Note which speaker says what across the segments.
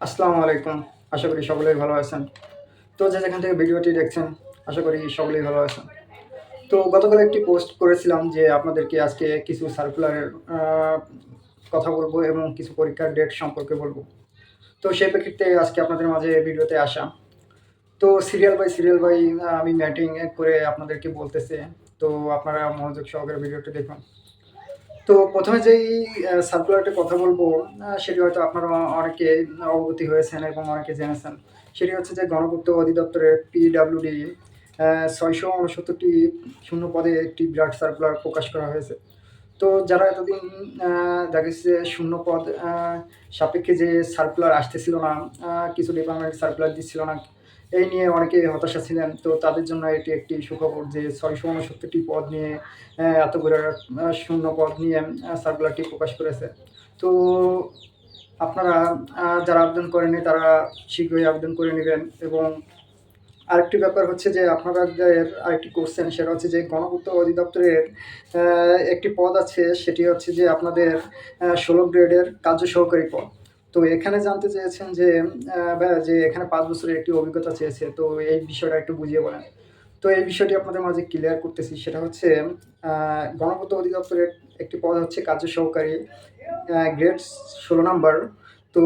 Speaker 1: আসসালামু আলাইকুম। আশা করি সকলেই ভালো আছেন। তো যে যেখান থেকে ভিডিওটি দেখছেন, আশা করি সকলেই ভালো আছেন। তো গতকাল একটি পোস্ট করেছিলাম যে আপনাদেরকে আজকে কিছু সার্কুলারের কথা বলব এবং কিছু পরীক্ষার ডেট সম্পর্কে বলব। তো সেই প্রেক্ষিতে আজকে আপনাদের মাঝে ভিডিওতে আসা। তো সিরিয়াল বাই সিরিয়াল বাই আমি ম্যাটিং করে আপনাদেরকে বলতেছে। তো আপনারা মনোযোগ সহকারে ভিডিওটি দেখুন। তো প্রথমে যেই সার্কুলারটির কথা বলব সেটি হয়তো আপনারা অনেকে অবগতি হয়েছেন এবং অনেকে জেনেছেন। সেটি হচ্ছে যে গণপূর্ত অধিদপ্তরের পিডাব্লিউডি ছয়শো উনসত্তরটি শূন্য পদে একটি বিরাট সার্কুলার প্রকাশ করা হয়েছে। তো যারা এতদিন দেখা যাচ্ছে শূন্য পদ সাপেক্ষে যে সার্কুলার আসতেছিল না কিছু ডিপার্টমেন্ট সার্কুলার দিচ্ছিল না এই নিয়ে অনেকে হতাশা ছিলেন। তো তাদের জন্য এটি একটি সুখবর যে ছয়শো উনসত্তরটি পদ নিয়ে এতগুলো শূন্য পদ নিয়ে সার্কুলারটি প্রকাশ করেছে। তো আপনারা যারা আবেদন করেনি তারা শীঘ্রই আবেদন করে নেবেন এবং আরেকটি ব্যাপার হচ্ছে যে আপনাদের আরেকটি কোশ্চেন সেটা হচ্ছে যে গণপূর্ত অধিদপ্তরের একটি পদ আছে, সেটি হচ্ছে যে আপনাদের ষোলো গ্রেডের কার্য সহকারী পদ। তো এখানে জানতে চেয়েছেন যে যে এখানে পাঁচ বছরের একটি অভিজ্ঞতা চেয়েছে তো এই বিষয়টা একটু বুঝিয়ে বলেন। তো এই বিষয়টি আপনাদের মাঝে ক্লিয়ার করতেছি সেটা হচ্ছে আহ, গণপূর্ত অধিদপ্তরের একটি পদ হচ্ছে কার্য সহকারী গ্রেড ষোলো নাম্বার। তো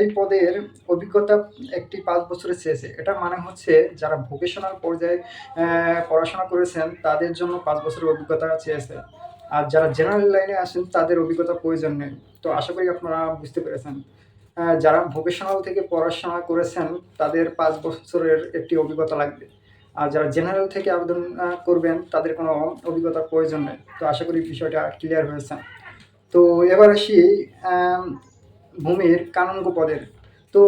Speaker 1: এই পদের অভিজ্ঞতা একটি পাঁচ বছরের চেয়েছে। এটার মানে হচ্ছে যারা ভোকেশনাল পর্যায়ে পড়াশোনা করেছেন তাদের জন্য পাঁচ বছরের অভিজ্ঞতা চেয়েছে। আর যারা জেনারেল লাইনে আসেন তাদের অভিজ্ঞতা প্রয়োজন নেই। তো আশা করি আপনারা বুঝতে পেরেছেন। যারা ভোকেশনাল থেকে পড়াশোনা করেছেন, তাদের পাঁচ বছরের একটি অভিজ্ঞতা লাগবে। আর যারা জেনারেল থেকে আবেদন করবেন, তাদের কোনো অভিজ্ঞতার প্রয়োজন নেই। তো আশা করি বিষয়টা ক্লিয়ার হয়েছে। তো এবার আসি ভূমির কানুনগো পদের। তো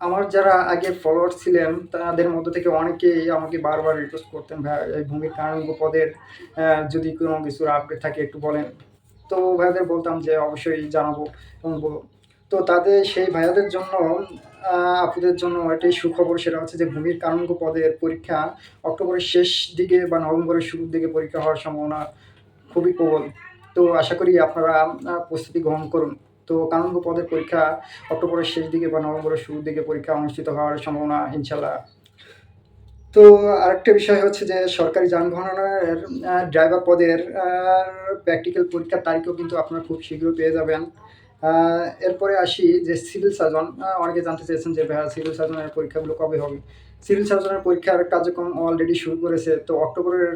Speaker 1: আমার যারা আগে ফলোয়ার ছিলেন তাদের মধ্যে থেকে অনেকেই আমাকে বারবার রিকোয়েস্ট করতেন ভাই ভূমির কানুনগো পদের যদি কোনো কিছুর আপডেট থাকে একটু বলেন। তো ভাইয়াদের বলতাম যে অবশ্যই জানাব এবং তো তাদের সেই ভাইয়াদের জন্য আহ, আপনাদের জন্য এটাই সুখবর সেটা হচ্ছে যে ভূমির কানুনগো পদের পরীক্ষা অক্টোবরের শেষ দিকে বা নভেম্বরের শুরুর দিকে পরীক্ষা হওয়ার সম্ভাবনা খুবই প্রবল। তো আশা করি আপনারা প্রস্তুতি গ্রহণ করুন। তো কানুনগো পদের পরীক্ষা অক্টোবরের শেষ দিকে বা নভেম্বরের শুরুর দিকে পরীক্ষা অনুষ্ঠিত হওয়ার সম্ভাবনা ইনশাল্লাহ তো আরেকটা বিষয় হচ্ছে যে সরকারি যানবাহনের ড্রাইভার পদের প্র্যাকটিক্যাল পরীক্ষার তারিখও কিন্তু আপনারা খুব শীঘ্রই পেয়ে যাবেন। এরপরে আসি যে সিভিল সার্জন অনেকে জানতে চেয়েছেন যে ভাইয়া সিভিল সার্জনের পরীক্ষাগুলো কবে হবে? সিভিল সার্জনের পরীক্ষার কার্যক্রম অলরেডি শুরু করেছে, তো অক্টোবরের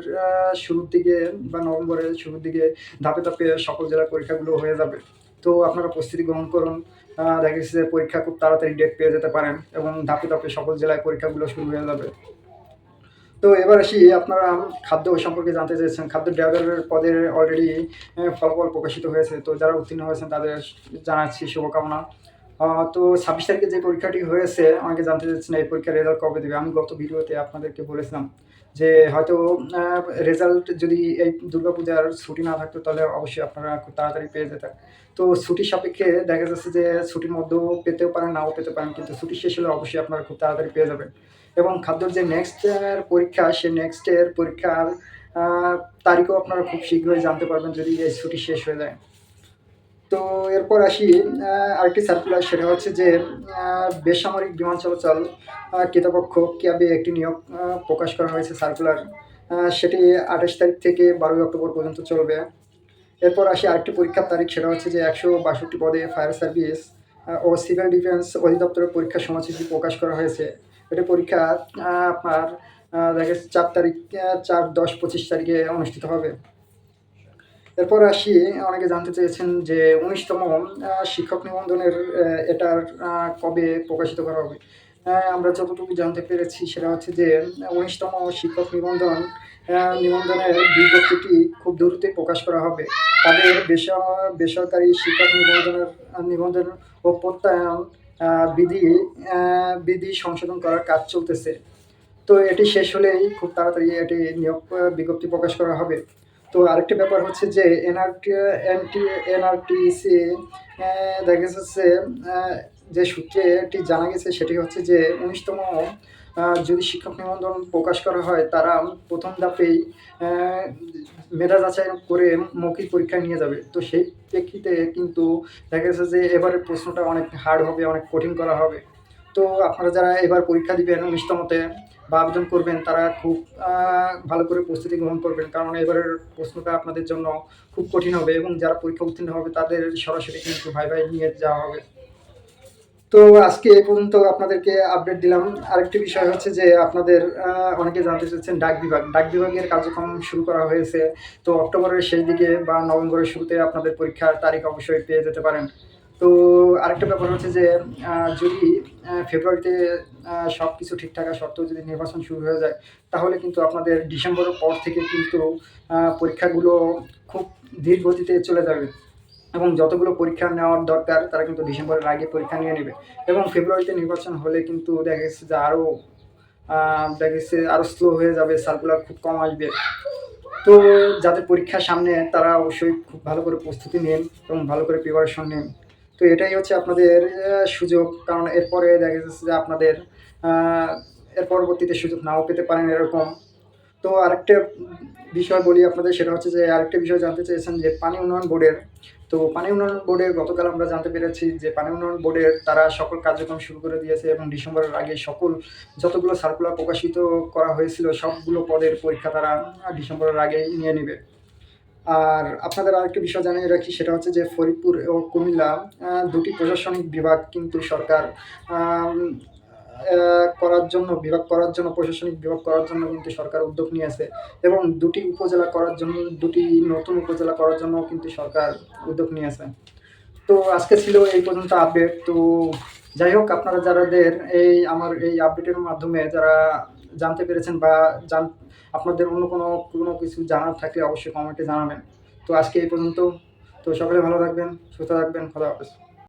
Speaker 1: শুরুর দিকে বা নভেম্বরের শুরুর দিকে ধাপে ধাপে সকল জেলার পরীক্ষাগুলো হয়ে যাবে। তো আপনারা প্রস্তুতি গ্রহণ করুন। দেখা গেছে যে পরীক্ষা খুব তাড়াতাড়ি ডেট পেয়ে যেতে পারেন এবং ধাপে ধাপে সকল জেলায় পরীক্ষাগুলো শুরু হয়ে যাবে। তো এবার আসি, আপনারা খাদ্য সম্পর্কে জানতে চেয়েছেন। খাদ্য ড্রাইভারের পদের অলরেডি ফলাফল প্রকাশিত হয়েছে। তো যারা উত্তীর্ণ হয়েছেন তাদের জানাচ্ছি শুভকামনা। তো ছাব্বিশ তারিখে যে পরীক্ষাটি হয়েছে, আমাকে জানতে চাচ্ছেন এই পরীক্ষার রেজাল্ট কবে দেবে? আমি গত ভিডিওতে আপনাদেরকে বলেছিলাম যে হয়তো রেজাল্ট যদি এই দুর্গাপূজার ছুটি না থাকতো, তাহলে অবশ্যই আপনারা খুব তাড়াতাড়ি পেয়ে যেতেন। তো ছুটির সাপেক্ষে দেখা যাচ্ছে যে ছুটির মধ্যেও পেতেও পারেন, নাও পেতে পারেন, কিন্তু ছুটি শেষ হলে অবশ্যই আপনারা খুব তাড়াতাড়ি পেয়ে যাবেন। এবং খাদ্যর যে নেক্সট পরীক্ষা সে নেক্সটের পরীক্ষার তারিখও আপনারা খুব শীঘ্রই জানতে পারবেন যদি এই ছুটি শেষ হয়ে যায়। তো এরপর আসি আরেকটি সার্কুলার সেটা হচ্ছে যে বেসামরিক বিমান চলাচল আহ, কর্তৃপক্ষ ক্যাবে একটি নিয়োগ প্রকাশ করা হয়েছে সার্কুলার সেটি আঠাশ তারিখ থেকে বারোই অক্টোবর পর্যন্ত চলবে। এরপর আসি আরেকটি পরীক্ষার তারিখ সেটা হচ্ছে যে একশো বাষট্টি পদে ফায়ার সার্ভিস ও সিভিল ডিফেন্স অধিদপ্তরের পরীক্ষার সময়সূচি প্রকাশ করা হয়েছে। এটি পরীক্ষা আপনার দেখা চার তারিখ চার দশ পঁচিশ তারিখে অনুষ্ঠিত হবে। এরপর আসি, অনেকে জানতে চেয়েছেন যে উনিশতম শিক্ষক নিবন্ধনের এটার কবে প্রকাশিত করা হবে? আমরা যতটুকু জানতে পেরেছি সেটা হচ্ছে যে, উনিশতম শিক্ষক নিবন্ধন নিবন্ধনের বিজ্ঞপ্তিটি খুব দ্রুতই প্রকাশ করা হবে। তাদের বেসর- বেসরকারি শিক্ষক নিবন্ধনের, নিবন্ধন ও প্রত্যয়ন বিধি বিধি সংশোধন করার কাজ চলতেছে। তো এটি শেষ হলেই খুব তাড়াতাড়ি এটি নিয়োগ বিজ্ঞপ্তি প্রকাশ করা হবে। তো আরেকটি ব্যাপার হচ্ছে যে এনআরটি, এনটি, এনআরটিসি দেখা যাচ্ছে যে সূত্রে এটি জানা গেছে সেটি হচ্ছে যে উনিশতম যদি শিক্ষক নিবন্ধন প্রকাশ করা হয়, তারা প্রথম ধাপেই মেধা যাচাই করে মৌখিক পরীক্ষা নিয়ে যাবে। তো সেই প্রেক্ষিতে কিন্তু দেখা গেছে যে এবারের প্রশ্নটা অনেক হার্ড হবে, অনেক কঠিন করা হবে। তো আপনারা যারা এবার পরীক্ষা দিবেন নিস্তমতে বা আবেদন করবেন, তারা খুব ভালো করে প্রস্তুতি গ্রহণ করবেন। কারণ এবারের প্রশ্নটা আপনাদের জন্য খুব কঠিন হবে এবং যারা পরীক্ষা উত্তীর্ণ হবে তাদের সরাসরি কিন্তু ভাই ভাই নিয়ে যাওয়া হবে। তো আজকে এ পর্যন্ত আপনাদেরকে আপডেট দিলাম। আরেকটি বিষয় হচ্ছে যে আপনাদের অনেকে জানতে চাচ্ছেন ডাক বিভাগ। ডাক বিভাগের কার্যক্রম শুরু করা হয়েছে। তো অক্টোবরের শেষ দিকে বা নভেম্বরের শুরুতে আপনাদের পরীক্ষার তারিখ অবশ্যই পেয়ে যেতে পারেন। তো আরেকটা ব্যাপার হচ্ছে যে যদি ফেব্রুয়ারিতে সব কিছু ঠিকঠাক সত্ত্বেও যদি নির্বাচন শুরু হয়ে যায়, তাহলে কিন্তু আপনাদের ডিসেম্বরের পর থেকে কিন্তু পরীক্ষাগুলো খুব ধীর গতিতে চলে যাবে। এবং যতগুলো পরীক্ষা নেওয়ার দরকার, তারা কিন্তু ডিসেম্বরের আগে পরীক্ষা নিয়ে নেবে। এবং ফেব্রুয়ারিতে নির্বাচন হলে কিন্তু দেখা গেছে যে আরও দেখা গেছে আরও স্লো হয়ে যাবে সার্কুলার খুব কম আসবে। তো যাদের পরীক্ষা সামনে তারা অবশ্যই খুব ভালো করে প্রস্তুতি নেন এবং ভালো করে প্রিপারেশন নেন। তো এটাই হচ্ছে আপনাদের সুযোগ। কারণ এরপরে দেখা যাচ্ছে যে আপনাদের এর পরবর্তীতে সুযোগ নাও পেতে পারেন এরকম। তো আরেকটা বিষয় বলি আপনাদের, সেটা হচ্ছে যে আরেকটা বিষয় জানতে চেয়েছেন যে পানি উন্নয়ন বোর্ডের। তো পানি উন্নয়ন বোর্ডের গতকাল আমরা জানতে পেরেছি যে পানি উন্নয়ন বোর্ডের তারা সকল কার্যক্রম শুরু করে দিয়েছে এবং ডিসেম্বরের আগে সকল যতগুলো সার্কুলার প্রকাশিত করা হয়েছিল, সবগুলো পদের পরীক্ষা তারা ডিসেম্বরের আগেই নিয়ে নেবে। আর আপনাদের আরেকটি বিষয় জানিয়ে রাখি, সেটা হচ্ছে যে ফরিদপুর ও কুমিল্লা দুটি প্রশাসনিক বিভাগ কিন্তু সরকার করার জন্য, বিভাগ করার জন্য, প্রশাসনিক বিভাগ করার জন্য কিন্তু সরকার উদ্যোগ নিয়েছে এবং দুটি উপজেলা করার জন্য, দুটি নতুন উপজেলা করার জন্য কিন্তু সরকার উদ্যোগ নিয়েছে তো আজকে ছিল এই পর্যন্ত আপডেট তো যাই হোক, আপনারা যারাদের এই, আমার এই আপডেটের মাধ্যমে যারা জানতে পেরেছেন বা জান আপনাদের অন্য কোনো কোনো কিছু জানার থাকলে অবশ্যই কমেন্টে জানাবেন। তো আজকে এই পর্যন্ত। তো সকলে ভালো থাকবেন, সুস্থ থাকবেন। খোদা হাফেজ।